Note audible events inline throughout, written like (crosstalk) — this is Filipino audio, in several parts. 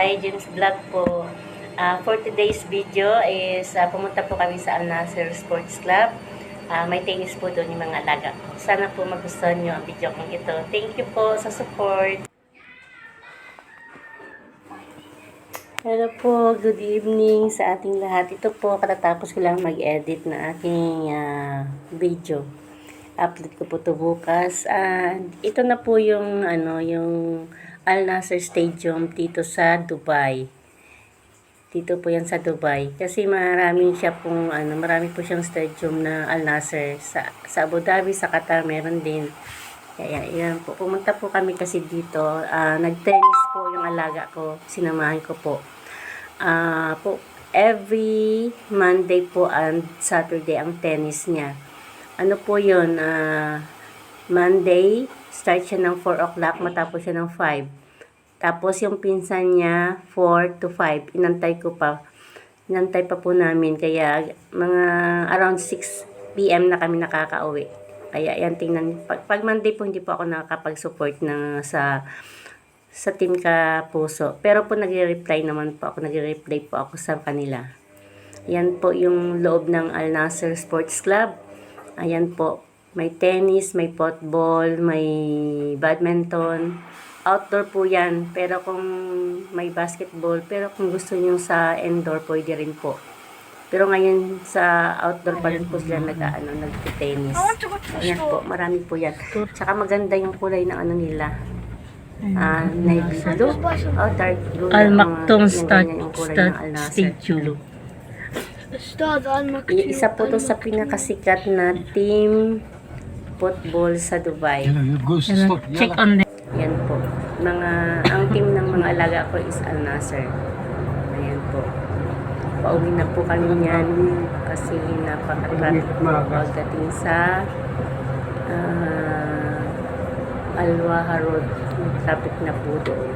Dubai, James Vlog po. Ah, for today's video is ah, pumunta po kami sa Al Nasser Sports Club. Ah, may tennis po doon yung mga alaga ko. Sana po magustuhan nyo ang video kong ito. Thank you po sa support. Hello po, good evening sa ating lahat. Ito po, katatapos ko lang mag-edit na aking ah, video. Upload ko po to bukas. Ah, ito na po yung ano, yung Al Nasser Stadium dito sa Dubai. Dito po yan sa Dubai. Kasi maraming siya pong, ano, marami po siyang stadium na Al Nasser. Sa, sa Abu Dhabi, sa Qatar, meron din. Kaya, yan po. Pumunta po kami kasi dito. Ah, nag-tennis po yung alaga ko. Sinamahan ko po. Ah, po, every Monday po and Saturday ang tennis niya. Ano po yun? Ah, Monday, start siya ng 4 o'clock, matapos siya ng 5. Tapos yung pinsan niya, 4 to 5. Inantay ko pa. Inantay pa po namin. Kaya mga around 6 p.m. na kami nakakauwi. Kaya yan, tingnan. Pag, pag Monday po, hindi po ako nakakapag-support na sa sa team ka puso. Pero po nagre-reply naman po ako. Nagre-reply po ako sa kanila. Yan po yung loob ng Al Nasser Sports Club. Ayan po. May tennis, may football, may badminton. Outdoor po yan. Pero kung may basketball, pero kung gusto nyo sa indoor, pwede rin po. Pero ngayon sa outdoor pa rin po sila nag, ano, nag-tennis. Ayan po, marami po yan. Tsaka maganda yung kulay ng ano nila. Ah, navy blue. Oh, dark blue. Al Yung mga- Maktoum yung Start ganyan yung kulay Start ng Al Nassr. Stadium. Ustad, almak I- Isa po to sa pinakasikat na team football sa Dubai. Check on them. Yan po. Mga, ang team ng mga alaga ko is Al Nasser. Ayan po. Pauwi na po kami niyan kasi napaka-traffic po pagdating sa uh, Al-Waha Road. Traffic na po doon.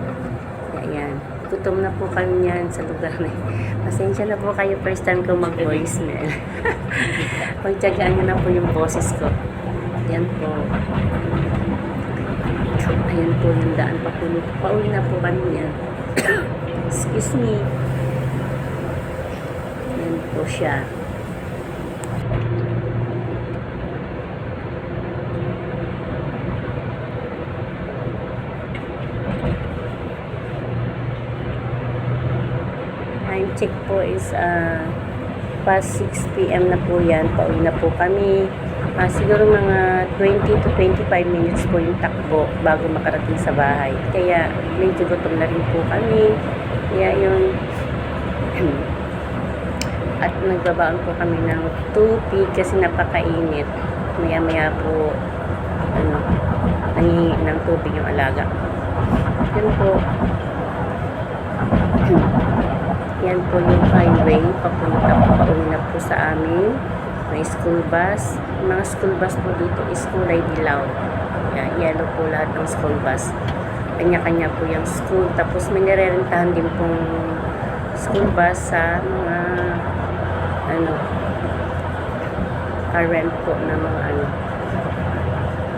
Ayan. Gutom na po kami niyan sa lugar na yun. Pasensya na po kayo first time ko mag-voicemail. (laughs) Pagtyagaan nyo na po yung boses ko. Yan po. Ayan po yung daan pa po. Pauwi na po kami yan. (coughs) Excuse me. Ayan po siya. Time check po is uh, past 6 p.m. na po yan. Pauwi na po kami. Ah, siguro mga 20 to 25 minutes po yung takbo bago makarating sa bahay. Kaya medyo gutom na rin po kami. Kaya yun. (clears throat) At nagbabaon po kami ng tubig kasi napakainit. Maya maya po ano, nangingi ng tubig yung alaga. Yun po. (clears throat) Yan po yung highway. Papunta po, pauwi po sa amin. May school bus. Mga school bus po dito is kulay dilaw. Yan, yellow po lahat ng school bus. Kanya-kanya po yung school. Tapos may nirerentahan din pong school bus sa mga ano car-rent po na mga ano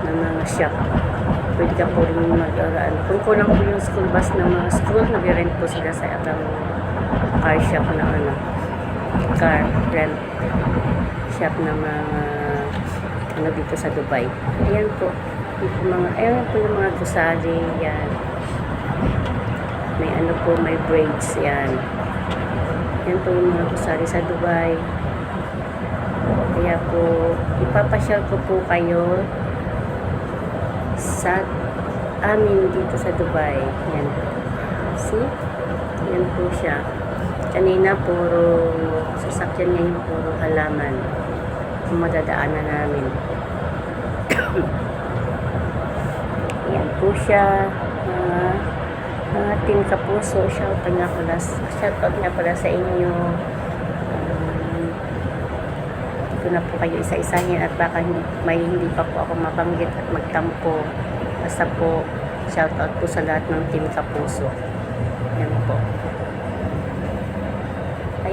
na mga shop. Pwede ka po rin mag ano, Kung kulang po yung school bus ng mga school, nag-rent po sila sa ibang car shop na ano car rent shop na mga ano dito sa Dubai. Ayan po. Yung mga, ayan po yung mga gusali. Yan. May ano po, may braids. Yan. Yan po yung mga gusali sa Dubai. Kaya po, ipapasyal ko po kayo sa amin dito sa Dubai. Yan. See? Yan po siya. Kanina puro sasakyan niya yung puro halaman. Yung madadaanan namin. (coughs) Yan po siya. Mga, mga team kapuso. Shoutout nga pala, shoutout nga pala sa inyo. Um, ko na po kayo isa-isahin at baka may hindi pa po ako mabanggit at magtampo. Basta po, shoutout po sa lahat ng team kapuso. Yan po.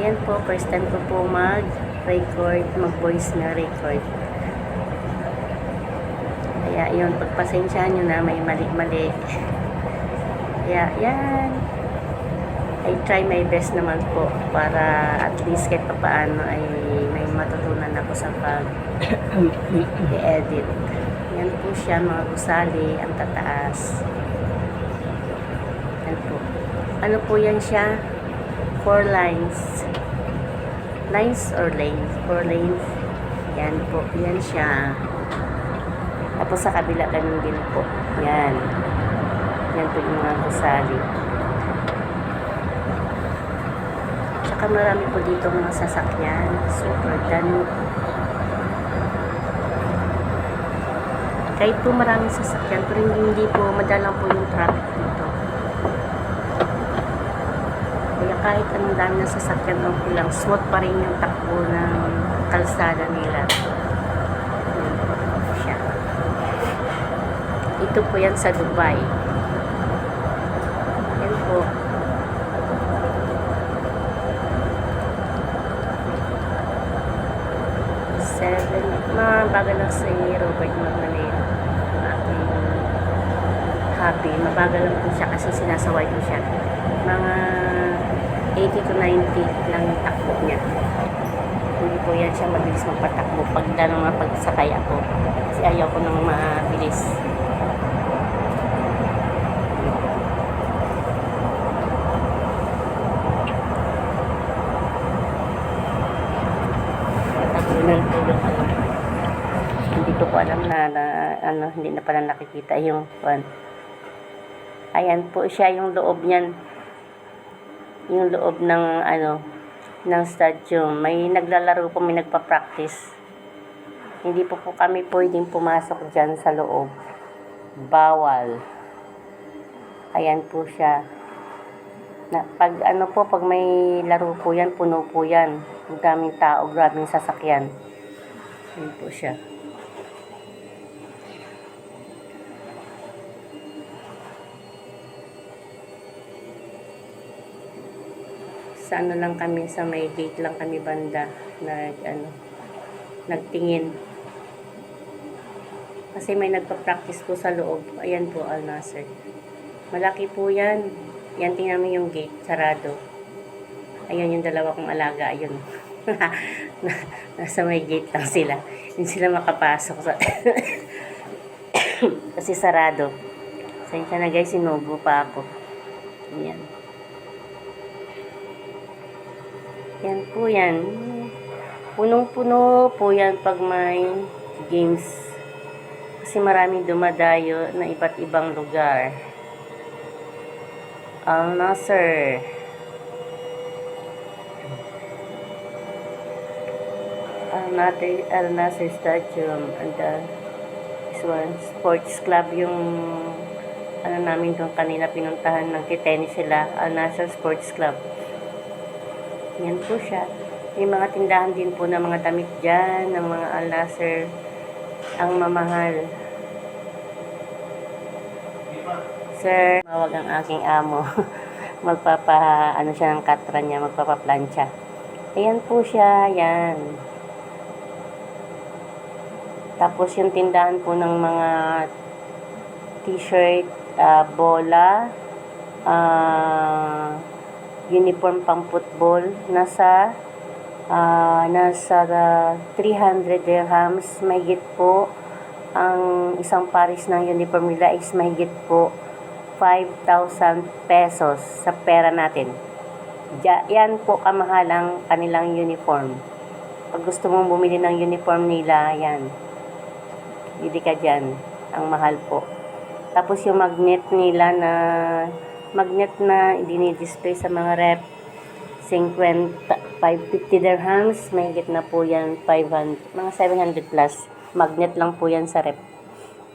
Ayan po, first time ko po mag-record, mag-voice na record. Kaya yun, pagpasensyahan nyo na may mali-mali. Kaya yan. I try my best naman po para at least kahit pa paano ay may matutunan ako sa pag (coughs) i-edit. Yan po siya mga gusali, ang tataas. Yan po. Ano po yan siya? Four lines. Lines or lanes? Four lanes. Yan po. Yan siya. Tapos sa kabila ganun din po. Yan. Yan po yung mga gusali. Tsaka marami po dito mga sasakyan. Super dami. Kahit po maraming sasakyan, pero hindi po madalang po yung traffic dito. Kaya kahit anong dami ng sasakyan, okay lang, smooth pa rin yung takbo ng kalsada nila. Ito po yan sa Dubai. Yan po. Seven. Mga bagal lang si Robert magmanila. Ang aking hobby. Mabagal lang po siya kasi sinasaway ko siya. Mga 80 to 90 lang yung takbo niya. Hindi po yan siya mabilis magpatakbo pag lalo nga pagsakay ako. Kasi ayaw ko nang mabilis. Ng tulog. Hindi ko po alam na, na ano, hindi na pala nakikita yung one. Ayan po siya yung loob niyan. Yung loob ng ano ng stadium. May naglalaro po, may nagpa-practice. Hindi po po kami pwedeng pumasok dyan sa loob. Bawal. Ayan po siya. Na, pag ano po, pag may laro po yan, puno po yan. Ang daming tao, grabing sasakyan. Ayan po siya. Sa ano lang kami sa may gate lang kami banda nag ano nagtingin. Kasi may nagpa-practice po sa loob. Ayan po Al Nasser malaki po yan. Yan tingnan mo yung gate sarado. Ayun yung dalawa kong alaga ayun. (laughs) Nasa may gate lang sila. Hindi sila makapasok sa (coughs) kasi sarado. Sensya na guys, sinubo pa ako. Ayan. Yan po yan. Punong-puno po yan pag may games. Kasi maraming dumadayo na iba't ibang lugar. Al Nasser. Al Nasser, Al Nasser Stadium and uh, this one, sports club yung ano namin doon kanina pinuntahan ng kitennis sila Al Nasser Sports Club. Yan po siya. May mga tindahan din po ng mga damit dyan, ng mga Al Nasser. Ang mamahal. Sir, mawag ang aking amo. (laughs) Magpapa, ano siya ng katra niya, magpapaplansya. Ayan po siya, yan. Tapos yung tindahan po ng mga t-shirt, ah, bola, ah, uniform pang football nasa ah, nasa ah, 300 dirhams mahigit po ang isang pares ng uniform nila is mahigit po 5,000 pesos sa pera natin. Yan po kamahal ang kanilang uniform. Pag gusto mong bumili ng uniform nila, yan. Bili ka dyan. Ang mahal po. Tapos yung magnet nila na magnet na dinidisplay sa mga rep. 50, 550 dirhams may na po yan 500, mga 700 plus. Magnet lang po yan sa rep.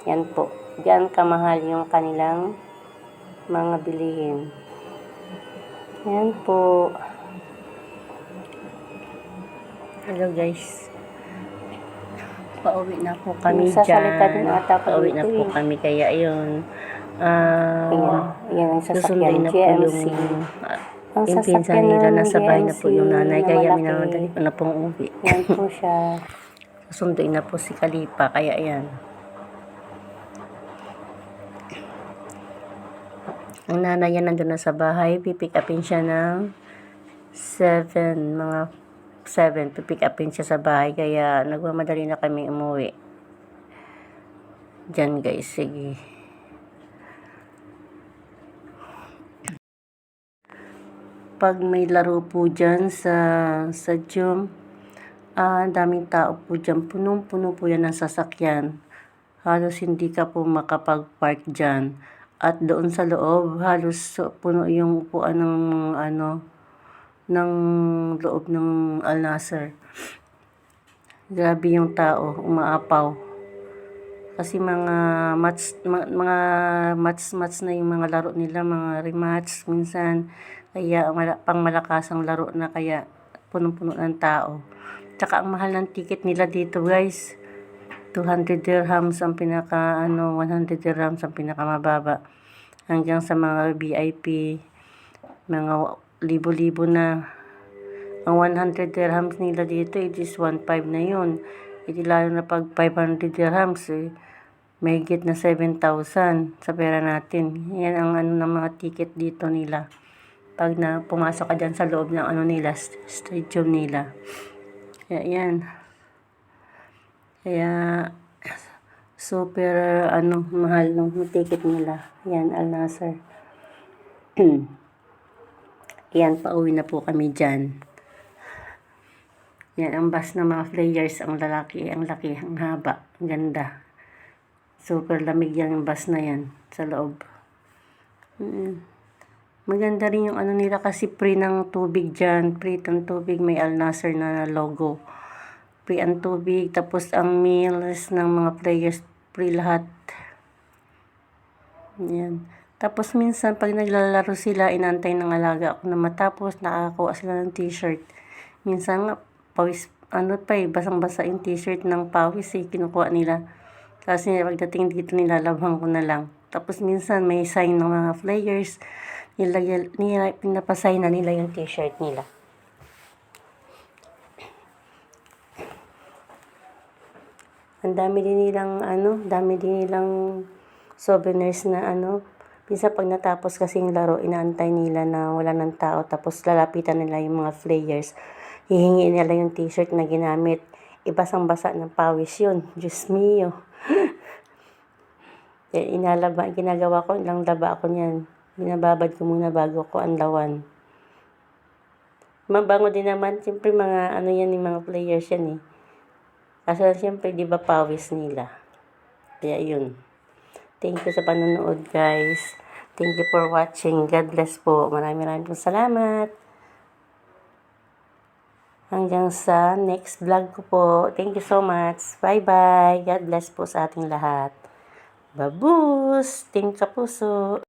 Yan po. Diyan kamahal yung kanilang mga bilihin. Yan po. Hello guys. Pauwi na po kami Sasalita dyan din ata ako pauwi na dito po eh. kami. Kaya yun ah Ayan, ayan ang sasakyan na po GMC. yung, ah, Ang yung pinsan sasakyan nila, ng nasa bahay na po yung GMC nanay, na kaya malaki. minamadali ko na pong uwi. Yan po (laughs) siya. Susunduin na po si Kalipa, kaya ayan. Ang nanay yan nandun na sa bahay. Pipick upin siya ng 7, mga 7. Pipick upin siya sa bahay. Kaya nagmamadali na kami umuwi. Diyan guys, sige. Pag may laro po dyan sa, sa gym, ang daming tao po dyan. Punong-puno po yan ng sasakyan. Halos hindi ka po makapag-park dyan. At doon sa loob, halos puno yung upuan ng ano, ng loob ng Al Nasser. Grabe yung tao, umaapaw. Kasi mga mats, ma- mga mats-mats na yung mga laro nila, mga rematch minsan. Kaya mala, pang malakasang laro na kaya punong-puno ng tao. Tsaka ang mahal ng ticket nila dito guys. 200 dirhams ang pinaka ano 100 dirhams ang pinakamababa hanggang sa mga VIP mga libo-libo na ang 100 dirhams nila dito it is 1.5 na yun iti lalo na pag 500 dirhams eh, may na 7,000 sa pera natin yan ang ano ng mga ticket dito nila pag na pumasok ka dyan sa loob ng ano nila st- stadium nila kaya yan kaya, super, ano, mahal nung ticket nila. Yan, Al Nasser. (clears throat) Yan, pauwi na po kami dyan. Yan, ang bus ng mga players, ang lalaki, ang laki, ang haba, ang ganda. Super lamig yan ang bus na yan, sa loob. Mm. Maganda rin yung ano nila kasi free ng tubig dyan. Free ng tubig, may Al Nasser na logo free ang tubig, tapos ang meals ng mga players, free lahat. Yan. Tapos minsan, pag naglalaro sila, inantay ng alaga ako na matapos, nakakakuha sila ng t-shirt. Minsan nga, pawis, ano pa eh, basang-basa yung t-shirt ng pawis eh, kinukuha nila. Kasi pagdating dito, nilalabhan ko na lang. Tapos minsan, may sign ng mga players, nilagay, nila, pinapasign na nila yung t-shirt nila. Ang dami din nilang ano, dami din nilang souvenirs na ano. Pinsan pag natapos kasi yung laro, inaantay nila na wala ng tao. Tapos lalapitan nila yung mga players. Hihingi nila yung t-shirt na ginamit. Ibasang-basa ng pawis yun. Diyos mio. Yan, (gasps) inalaba, ginagawa ko, ilang laba ako niyan. Binababad ko muna bago ko anlawan. Mabango din naman, siyempre mga ano yan yung mga players yan eh. Kasi siyempre, di ba, pawis nila. Kaya yun. Thank you sa panonood, guys. Thank you for watching. God bless po. Maraming maraming salamat. Hanggang sa next vlog ko po. Thank you so much. Bye-bye. God bless po sa ating lahat. Babus! Ting kapuso!